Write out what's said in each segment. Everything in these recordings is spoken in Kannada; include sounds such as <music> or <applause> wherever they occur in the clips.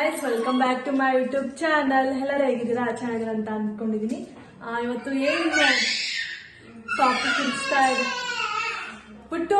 Guys welcome back to my YouTube channel ಎಲ್ಲರೂ ಹೇಗಿದ್ದೀರಾ? ಚೆನ್ನಾಗಿರ ಅಂತ ಅಂದ್ಕೊಂಡಿದ್ದೀನಿ. ಇವತ್ತು ಏನು ಟಾಪಿಕ್ ಇರಿಸ್ತಾ ಇದೆ. ಬಿಟ್ಟು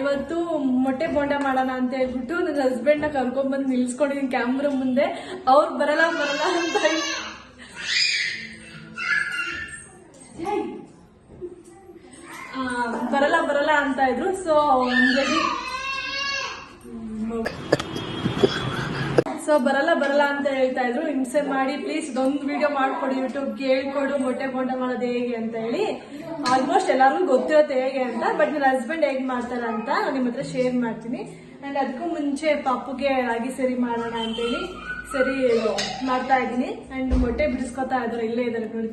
ಇವತ್ತು ಮೊಟ್ಟೆ ಬೋಂಡ ಮಾಡೋಣ ಅಂತ ಹೇಳ್ಬಿಟ್ಟು ನನ್ನ ಹಸ್ಬೆಂಡ್ನ ಕರ್ಕೊಂಡ್ಬಂದು ನಿಲ್ಸ್ಕೊಂಡಿದ್ದೀನಿ ಕ್ಯಾಮ್ರಾ ಮುಂದೆ. ಅವ್ರು ಬರಲ್ಲ ಬರಲ್ಲ ಅಂತ ಬರಲ್ಲ ಬರಲ್ಲ ಅಂತ ಇದ್ರು. ಸೊ ರೆಡಿ ಸೊ ಬರಲ್ಲ ಬರಲ್ಲ ಅಂತ ಹೇಳ್ತಾ ಇದ್ರು. ಹಿಂಸೆ ಮಾಡಿ ಪ್ಲೀಸ್ ಇದೊಂದು ವಿಡಿಯೋ ಮಾಡ್ಕೊಡಿ ಯೂಟ್ಯೂಬ್ ಕೇಳ್ಕೊಡು, ಮೊಟ್ಟೆ ಬೋಂಡ ಮಾಡೋದು ಹೇಗೆ ಅಂತ ಹೇಳಿ. ಆಲ್ಮೋಸ್ಟ್ ಎಲ್ಲರಿಗೂ ಗೊತ್ತಿರುತ್ತೆ ಹೇಗೆ ಅಂತ ಬಟ್ ನನ್ನ ಹಸ್ಬೆಂಡ್ ಹೇಗೆ ಮಾಡ್ತಾರೆ ಅಂತ ನಾನು ನಿಮ್ಮ ಹತ್ರ ಶೇರ್ ಮಾಡ್ತೀನಿ. ಆ್ಯಂಡ್ ಅದಕ್ಕೂ ಮುಂಚೆ ಪಾಪುಗೆ ರಾಗಿ ಸರಿ ಮಾಡೋಣ ಅಂತೇಳಿ ಸರಿ ಮಾಡ್ತಾ ಇದ್ದೀನಿ. ಅಂಡ್ ಮೊಟ್ಟೆ ಬಿಡಿಸ್ಕೊತಾ ಇದ್ದಾರೆ ಇಲ್ಲೇ ಇದ್ದಾರೆ ನೋಡಿ.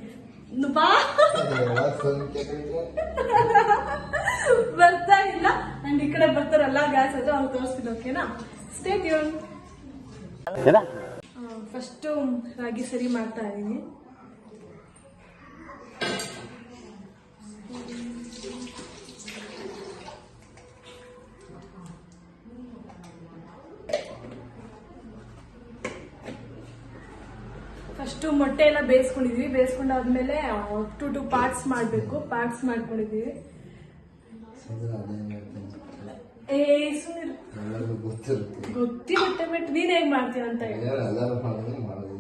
ಬರ್ತಾ ಇಲ್ಲ. ಅಂಡ್ ಈ ಕಡೆ ಬರ್ತಾರಲ್ಲ ಗ್ಯಾಸ್ ಅದು ಅವ್ರು ತೋರಿಸ್ತೀನಿ ಓಕೆನಾ ಸ್ಟೇ ಟ್ಯೂನ್ ಫಸ್ಟು ರಾಗಿ ಸರಿ ಮಾಡ್ತಾ ಇದ್ದೀನಿ. ಫಸ್ಟು ಮೊಟ್ಟೆ ಎಲ್ಲ ಬೇಯಿಸ್ಕೊಂಡಿದ್ವಿ. ಬೇಯಿಸ್ಕೊಂಡಾದ್ಮೇಲೆ ಟು ಟು ಪಾರ್ಟ್ಸ್ ಮಾಡಬೇಕು. ಪಾರ್ಟ್ಸ್ ಮಾಡ್ಕೊಂಡಿದ್ದೀವಿ. ಏ ಸುಮ್ಮನೆ ಗೊತ್ತಿರುತ್ತೆ ಗೊತ್ತಿರುತ್ತೆ ಬಟ್ ನೀನ್ ಹೇಗ್ ಮಾಡ್ತೀಯ ಅಂತ ಹೇಳಿ. ಎಲ್ಲರೂ ಮಾಡೋದು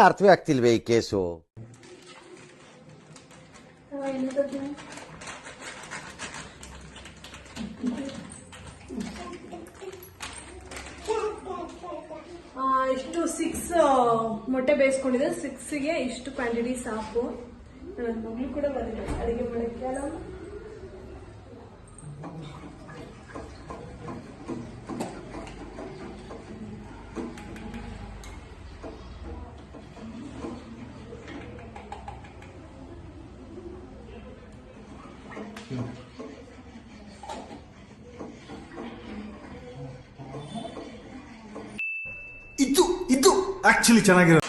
ಅರ್ಥವೇ ಆಗ್ತಿಲ್ವೇ ಈ ಕೇಸು? ಆ, ಇಷ್ಟು ಸಿಕ್ಸ್ ಮೊಟ್ಟೆ ಬೇಯಿಸ್ಕೊಂಡಿದ್ದೆ ಸಿಕ್ಸ್ಗೆ ಇಷ್ಟು ಕ್ವಾಂಟಿಟಿ ಸಾಕು. ನನ್ನ ಮಗಳು ಕೂಡ ಅಡುಗೆ ಮಾಡೋಕೆ ಮಾಡಕ್ಕೆ ಅಲ್ಲ ಇದು ಇದು ಆಕ್ಚುಲಿ ಚೆನ್ನಾಗಿರೋ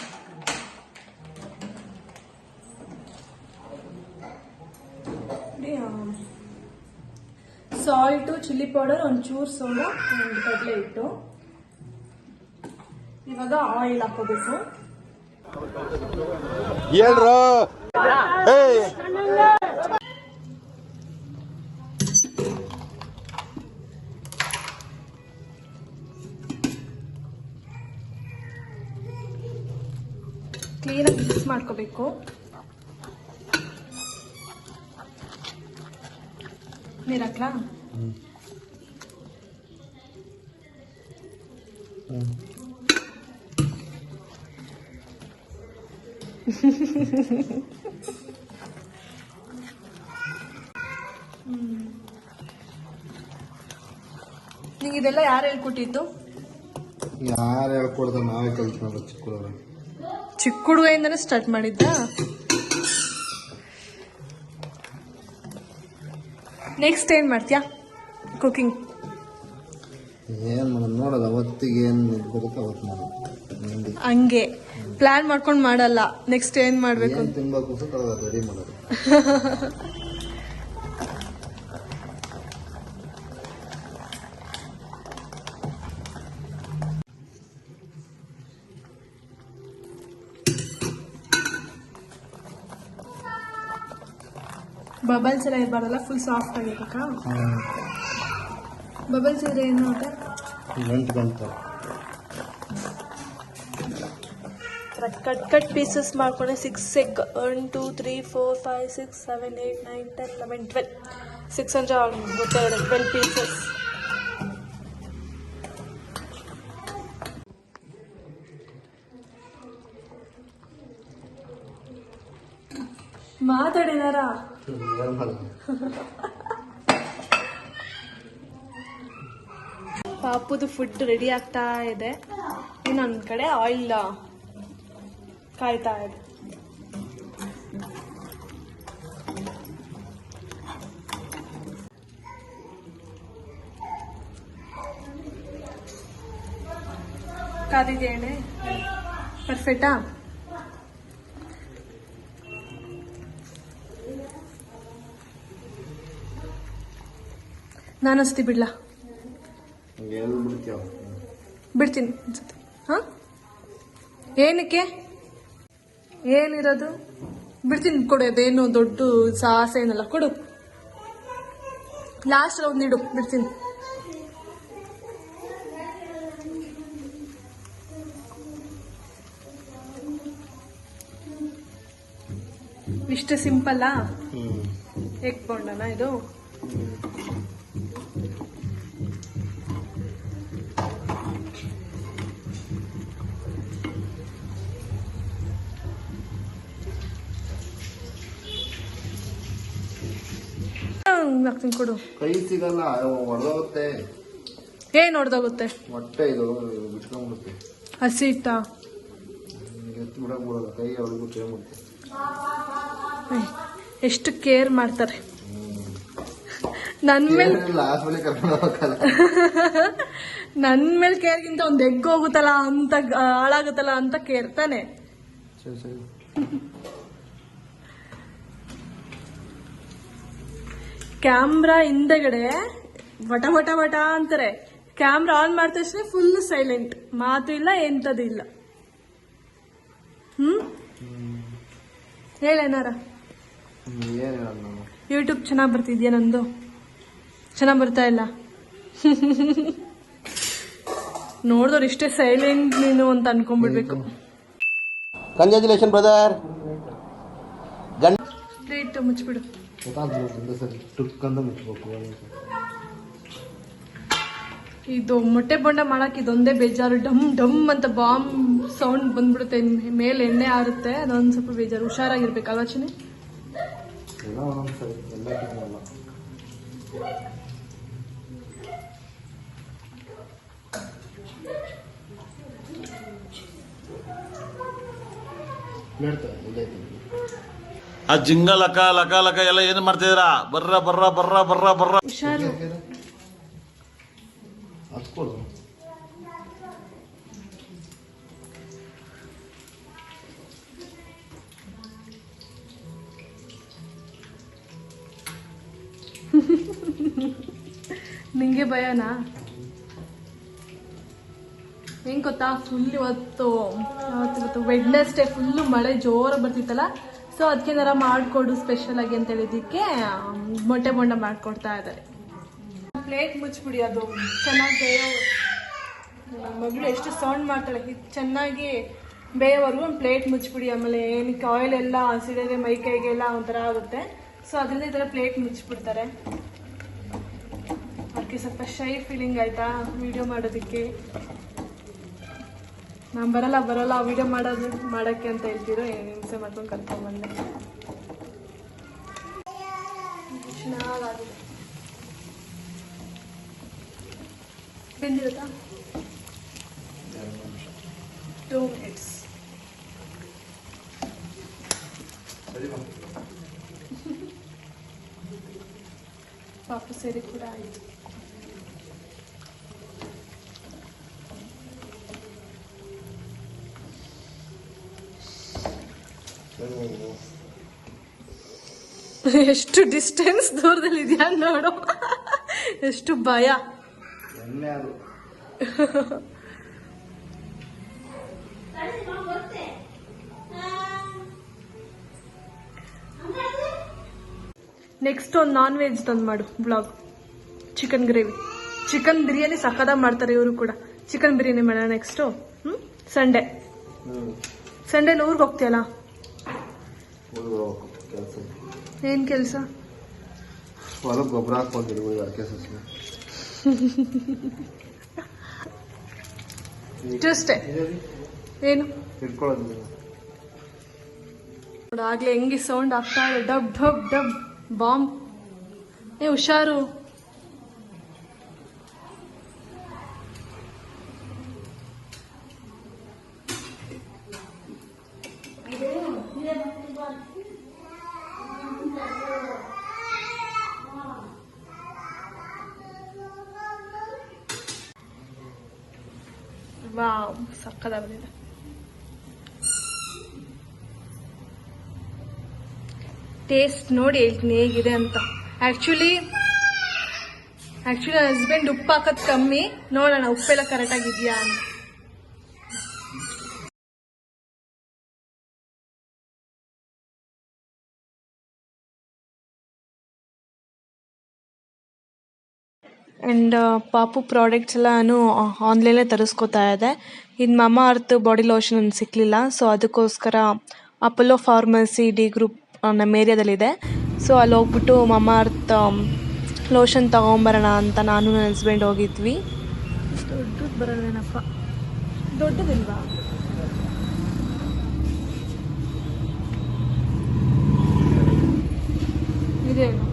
ಸಾಲ್ಟು ಚಿಲ್ಲಿ ಪೌಡರ್ ಒಂಚೂರು ಸೋಡಾ ಒಂದು ಕಡಲೆ ಹಿಟ್ಟು. ಇವಾಗ ಆಯಿಲ್ ಹಾಕೋಬೇಕು ಹೇಳ್ರು? ಮಾಡ್ಕೋಬೇಕು. ನೀರ್ ಹಾಕ್ಲಾ? ಇದೆಲ್ಲ ಯಾರು ಹೇಳ್ಕೊಟ್ಟಿದ್ದು? ಯಾರು ಹೇಳ್ಕೊಡ್ದ ನಾವೇ ಕಲ್ತ್ಕೊಂಡ್ರೆ ಚಿಕ್ಕವರು ಚಿಕ್ಕ ಹುಡುಗಯಿಂದನೇ ಸ್ಟಾರ್ಟ್ ಮಾಡಿದ್ದ? ನೆಕ್ಸ್ಟ್ ಏನ್ ಮಾಡ್ತೀಯಾ? ಕುಕಿಂಗ್ ಏನು ಮಾಡೋದು? ನೋಡೋದು ಅವತ್ತಿಗೆ ಏನ್ ಇದ್ ಬರುತ್ತೆ ಅವತ್ತು ಮಾಡೋದು. ಹಂಗೆ. ಪ್ಲಾನ್ ಮಾಡ್ಕೊಂಡು ಮಾಡಲ್ಲ. ನೆಕ್ಸ್ಟ್ ಏನ್ ಮಾಡ್ಬೇಕು? ತಿನ್ಬೇಕು ರೆಡಿ ಮಾಡೋದು. <laughs> ಬಬಲ್ಸ್ ಎಲ್ಲ ಇರಬಾರ್ದಲ್ಲ ಫುಲ್ ಸಾಫ್ಟ್ ಆಗಿರ್ಬೇಕಾ ಬಬಲ್ಸ್ ಇದ್ರೆ ಏನು ಅಂತ ಗಂಟು ಗಂಟು ಕಟ್ ಕಟ್ ಪೀಸಸ್ ಮಾಡ್ಕೊಂಡೆ. Six egg one two three four five six seven eight nine ten eleven twelve six hundred ಗೊತ್ತಾಗಿದೆ ಟ್ವೆಲ್ ಪೀಸಸ್ ಮಾತಾಡಿದಾರಾ? ಪಾಪುದು ಫುಡ್ ರೆಡಿ ಆಗ್ತಾ ಇದೆ. ಇನ್ನೊಂದ್ ಕಡೆ ಆಯಿಲ್ ಕಾಯ್ತಾ ಇದೆ. ಕಾದಿದೆ ಎಣ್ಣೆ? ಪರ್ಫೆಕ್ಟಾ ನಾನು ಅಸ್ತಿ ಬಿಡ್ಲಾ? ಬಿಡ್ತೀನಿ ಅನ್ಸುತ್ತೆ. ಹಾ? ಏನಕ್ಕೆ? ಏನಿರೋದು? ಬಿಡ್ತೀನಿ ಕೊಡು ಅದೇನು ದೊಡ್ಡ ಸಾಹಸ ಏನಲ್ಲ ಕೊಡು. ಲಾಸ್ಟ್ ಇಡು ಬಿಡ್ತೀನಿ. ಇಷ್ಟು ಸಿಂಪಲ್ಲಾ ಎಗ್ ಬೋಂಡನ ಇದು? ಹಾಕ್ತೀನಿ ಕೊಡು. ಕೈ ಸಿಗಲ್ಲ ಹೊಡೆದೋಗುತ್ತೆ ಏನ್ ಹೊಡೆದೋಗುತ್ತೆ ಮೊಟ್ಟೆ ಇದು ಬಿಟ್ಕೊಂಡ್ಬಿಡುತ್ತೆ ಹಸಿ ಇತ್ತಾ ಎತ್ತು ಬಿಡಕ್ ಬಿಡಲ್ಲ ಕೈ ಅವ್ರಿಗೂ ಕೇಳ್ಬಿಡುತ್ತೆ. ಎಷ್ಟು ಕೇರ್ ಮಾಡ್ತಾರೆ. ನನ್ ಮೇಲೆ <laughs> ನನ್ ಮೇಲೆ ಕೇರ್ಗಿಂತ ಒಂದ್ ಎಗ್ ಹೋಗುತ್ತಲ್ಲ ಅಂತ ಹಾಳಾಗುತ್ತಲ್ಲ ಅಂತ ಕೇರ್ ತಾನೆ ಸರಿ ಸರಿ ಕ್ಯಾಮ್ರಾ ಹಿಂದೆಗಡೆ ವಟ ವಟ ವಟ ಅಂತಾರೆ. ಕ್ಯಾಮ್ರಾ ಆನ್ ಮಾಡಿದ ತಕ್ಷಣ ಫುಲ್ ಸೈಲೆಂಟ್ ಮಾತು ಇಲ್ಲ ಎಂಥದ್ದು ಇಲ್ಲ. ಹ್ಮ್? ಹೇಳೇನಾರ ಯೂಟ್ಯೂಬ್ ಚೆನ್ನಾಗಿ ಬರ್ತಿದ್ಯಾ ನಂದು? ಚೆನ್ನಾಗಿ ಬರ್ತಾ ಇಲ್ಲ? ನೋಡಿದವ್ರು ಇಷ್ಟೇ ಸೈಲೆಂಟ್ ನೀನು ಅಂತ ಅನ್ಕೊಂಡ್ಬಿಡ್ಬೇಕು. ಕಂಗ್ರ್ಯಾಚುಲೇಷನ್ ಬ್ರದರ್ ಗಂಡ ಮುಚ್ಚಿಬಿಡು. ಗೊತ್ತಾಗ್ಬಿಡುತ್ತೆ ಸರಿ ಟುಕ್ಕಂತ ಮುಚ್ಚಬೇಕು ಇದು ಮೊಟ್ಟೆ ಬೊಂಡ ಮಾಡಕ್ ಇದೊಂದೇ ಬೇಜಾರು ಡಮ್ ಡಮ್ ಅಂತ ಬಾಂಬ್ ಸೌಂಡ್ ಬಂದ್ಬಿಡುತ್ತೆ ಮೇಲೆ ಎಣ್ಣೆ ಆರುತ್ತೆ ಅದೊಂದು ಸ್ವಲ್ಪ ಬೇಜಾರು ಹುಷಾರಾಗಿರ್ಬೇಕಲ್ವಾ ಚಿನಿ ಎಲ್ಲ ಆ ಜಿಂಗ ಲಕ ಲಕ ಲಕ ಎಲ್ಲ ಏನ್ ಮಾಡ್ತಿದ್ರ ಬರ್ರ ಬರ್ರ ಬರ್ರ ಬರ್ರ ಬರ್ರ. ಹುಷಾರು. <laughs> ನಿಂಗೆ ಭಯನಾ? ಹೆಂಗ್ ಗೊತ್ತಾ? ಫುಲ್ ಇವತ್ತು ಇವತ್ತು ವೆಡ್ನೆಸ್ಡೇ ಫುಲ್ಲು ಮಳೆ ಜೋರ ಬರ್ತಿತ್ತಲ್ಲ? ಸೊ ಅದಕ್ಕೆ ಏನಾರ ಮಾಡಿಕೊಡು ಸ್ಪೆಷಲ್ ಆಗಿ ಅಂತ ಹೇಳಿದ್ದಕ್ಕೆ ಮೊಟ್ಟೆ ಬೊಂಡ ಮಾಡ್ಕೊಡ್ತಾ ಇದ್ದಾರೆ. ಪ್ಲೇಟ್ ಮುಚ್ಚಿಬಿಡಿ, ಅದು ಚೆನ್ನಾಗಿ ಬೇಯೋ ಮಗಳು ಎಷ್ಟು ಸೌಂಡ್ ಮಾಡ್ತಾಳೆ. ಚೆನ್ನಾಗಿ ಬೇಯೋವರೆಗೂ ಒಂದು ಪ್ಲೇಟ್ ಮುಚ್ಚಿಬಿಡಿ. ಆಮೇಲೆ ಏನಕ್ಕೆ ಆಯಿಲ್ ಎಲ್ಲ ಸಿಡಿದ್ರೆ ಮೈ ಕೈಗೆಲ್ಲ ಒಂಥರ ಆಗುತ್ತೆ. ಸೊ ಅದರಿಂದ ಈ ಥರ ಪ್ಲೇಟ್ ಮುಚ್ಚಿಬಿಡ್ತಾರೆ. ಅದಕ್ಕೆ ಸ್ವಲ್ಪ ಶೈ ಫೀಲಿಂಗ್ ಆಯಿತಾ? ವಿಡಿಯೋ ಮಾಡೋದಕ್ಕೆ. ನಾನು ಬರಲ್ಲ ಬರಲ್ಲ ವಿಡಿಯೋ ಮಾಡೋದು, ಮಾಡೋಕ್ಕೆ ಅಂತ ಹೇಳ್ತಿದ್ರು ಹಿಂಸೆ ಮಾಡ್ಕೊಂಡು ಕರ್ಕೊಂಡ್ಬಂದೆ ಬೆಂದಿರುತ್ತಾ? ಟೂ ಮಿನಿಟ್ಸ್ ಪಾಪು ಸೇರಿ ಕೂಡ ಆಯಿತು. <laughs> ಎಷ್ಟು ಡಿಸ್ಟೆನ್ಸ್ ದೂರದಲ್ಲಿ ಇದೆಯಾ ನೋಡು. <laughs> ಎಷ್ಟು ಭಯ. ನೆಕ್ಸ್ಟ್ ಒಂದು ನಾನ್ ವೆಜ್ ತಂದು ಮಾಡು blog chicken gravy chicken biryani ಸಖತ್ತಾಗಿ ಮಾಡ್ತಾರೆ ಇವರು ಕೂಡ. ಚಿಕನ್ ಬಿರಿಯಾನಿ ಮಾಡೋಣ ನೆಕ್ಸ್ಟು ಹ್ಞೂ ಸಂಡೇ ಸಂಡೇಲಿ ಊರಿಗೆ ಹೋಗ್ತೀಯಲ್ಲ? ಕೆಲಸ. ಏನು ಕೆಲಸ? ಹೊಲ ಗೊಬ್ಬರ ಹಾಕ್ಕೊಂಡಿರ್ಬೋದು ಅಡಿಕೆ ಸಸ್ಯ ಏನು? ಇಟ್ಕೊಳ್ಳೋದು ನೋಡು ಆಗ್ಲೇ ಹೆಂಗೆ ಸೌಂಡ್ ಆಗ್ತಾ ಇದೆ. ಡಬ್ ಡಬ್ ಡಬ್. ಬಾಂಬ್. ಏ ಹುಷಾರು. ಟೇಸ್ಟ್ ನೋಡಿ ಹೇಳ್ತೀನಿ ಹೇಗಿದೆ ಅಂತ. ಆಕ್ಚುಲಿ ಆಕ್ಚುಲಿ ನನ್ನ ಹಸ್ಬೆಂಡ್ ಉಪ್ಪು ಹಾಕೋದು ಕಮ್ಮಿ. ನೋಡೋಣ, ಉಪ್ಪೆಲ್ಲ ಕರೆಕ್ಟ್ ಆಗಿದೆಯಾ ಅಂತ. ಆ್ಯಂಡ್ ಪಾಪು ಪ್ರಾಡಕ್ಟ್ಸ್ ಎಲ್ಲ ನಾನು ಆನ್ಲೈನೇ ತರಿಸ್ಕೊತಾ ಇದ್ದೆ ಇದು ಮಮ ಅರ್ತ್ ಬಾಡಿ ಲೋಷನ್ ಒಂದು ಸಿಕ್ಕಲಿಲ್ಲ ಸೊ ಅದಕ್ಕೋಸ್ಕರ ಅಪೊಲೋ ಫಾರ್ಮಸಿ ಡಿ ಗ್ರೂಪ್ ನಮ್ಮ ಏರಿಯಾದಲ್ಲಿದೆ. ಸೊ ಅಲ್ಲಿ ಹೋಗ್ಬಿಟ್ಟು ಮಮ ಅರ್ತ್ ಲೋಷನ್ ತೊಗೊಂಬರೋಣ ಅಂತ ನಾನು ನನ್ನ ಹಸ್ಬೆಂಡ್ ಹೋಗಿದ್ವಿ. ದೊಡ್ಡದು ದೊಡ್ಡದಿಲ್ವಾ? ಇದೇನು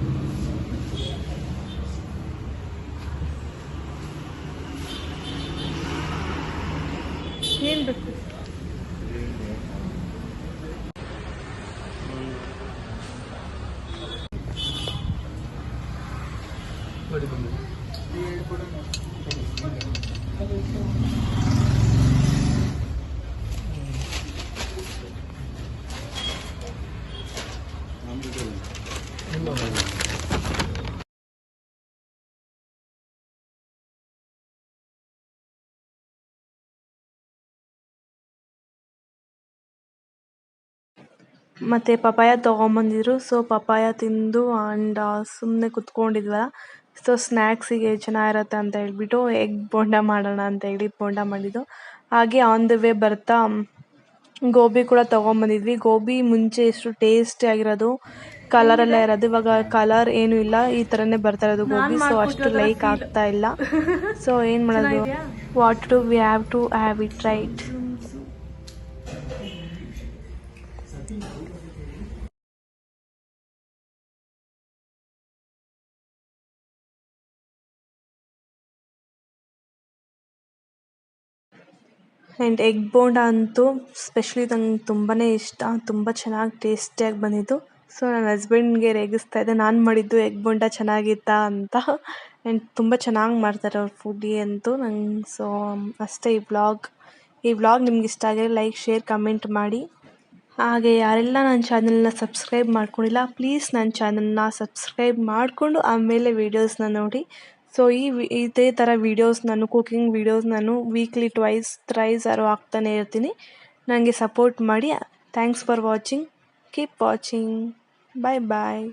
ಏನು ಬೇಕು ಮತ್ತು ಪಪಾಯ ತೊಗೊಂಬಂದಿದ್ರು. ಸೊ ಪಪಾಯ ತಿಂದು ಆ್ಯಂಡ್ ಸುಮ್ಮನೆ ಕುತ್ಕೊಂಡಿದ್ವಲ್ಲ ಸೊ ಸ್ನ್ಯಾಕ್ಸಿಗೆ ಚೆನ್ನಾಗಿರತ್ತೆ ಅಂತ ಹೇಳ್ಬಿಟ್ಟು ಎಗ್ ಬೋಂಡ ಮಾಡೋಣ ಅಂತ ಹೇಳಿ ಬೋಂಡ ಮಾಡಿದ್ದು. ಹಾಗೆ ಆನ್ ದ ವೇ ಬರ್ತಾ, ಗೋಬಿ ಕೂಡ ತೊಗೊಂಬಂದಿದ್ವಿ. ಗೋಬಿ ಮುಂಚೆ ಎಷ್ಟು ಟೇಸ್ಟಿ ಆಗಿರೋದು. ಕಲರ್ ಎಲ್ಲ ಇರೋದು. ಇವಾಗ ಕಲರ್ ಏನು ಇಲ್ಲ. ಈ ತರನೇ ಬರ್ತಾ ಇರೋದು ಗೋಬಿ. ಸೊ ಅಷ್ಟು ಲೈಕ್ ಆಗ್ತಾ ಇಲ್ಲ. <laughs> ಸೊ ಏನು ಮಾಡೋದು? What to we have to have it right and egg bonda ಅಂತೂ ಸ್ಪೆಷಲಿ ನಂಗೆ ತುಂಬಾ ಇಷ್ಟ. ತುಂಬ ಚೆನ್ನಾಗಿ ಟೇಸ್ಟಿಯಾಗಿ ಬಂದಿತ್ತು ಸೊ ನನ್ನ ಹಸ್ಬೆಂಡ್ಗೆ ರೇಗಿಸ್ತಾ ಇದ್ದೆ. ನಾನು ಮಾಡಿದ್ದು ಎಗ್ ಬೋಂಡ ಚೆನ್ನಾಗಿತ್ತಾ ಅಂತ. ಆ್ಯಂಡ್ ತುಂಬ ಚೆನ್ನಾಗಿ ಮಾಡ್ತಾರೆ ಅವ್ರ ಫುಡ್ಡಿ ಅಂತೂ ನಂಗೆ. ಸೊ ಅಷ್ಟೇ ಈ ವ್ಲಾಗ್ ಈ ವ್ಲಾಗ್ ನಿಮ್ಗೆ ಇಷ್ಟ ಆಗಿದ್ರೆ ಲೈಕ್ ಶೇರ್ ಕಮೆಂಟ್ ಮಾಡಿ. ಹಾಗೆ ಯಾರೆಲ್ಲ ನನ್ನ ಚಾನಲ್ನ ಸಬ್ಸ್ಕ್ರೈಬ್ ಮಾಡ್ಕೊಂಡಿಲ್ಲ ಪ್ಲೀಸ್ ನನ್ನ ಚಾನಲ್ನ ಸಬ್ಸ್ಕ್ರೈಬ್ ಮಾಡಿಕೊಂಡು ಆಮೇಲೆ ವೀಡಿಯೋಸ್ನ ನೋಡಿ. ಸೊ ಈ ಇದೇ ಥರ ವೀಡಿಯೋಸ್ ನಾನು ಕುಕಿಂಗ್ ವೀಡಿಯೋಸ್ ನಾನು ವೀಕ್ಲಿ ಟ್ವೈಸ್ ತ್ರೈಸ್ ಯಾರು ಹಾಕ್ತಾನೆ ಇರ್ತೀನಿ. ನನಗೆ ಸಪೋರ್ಟ್ ಮಾಡಿ. Thanks for watching keep watching bye bye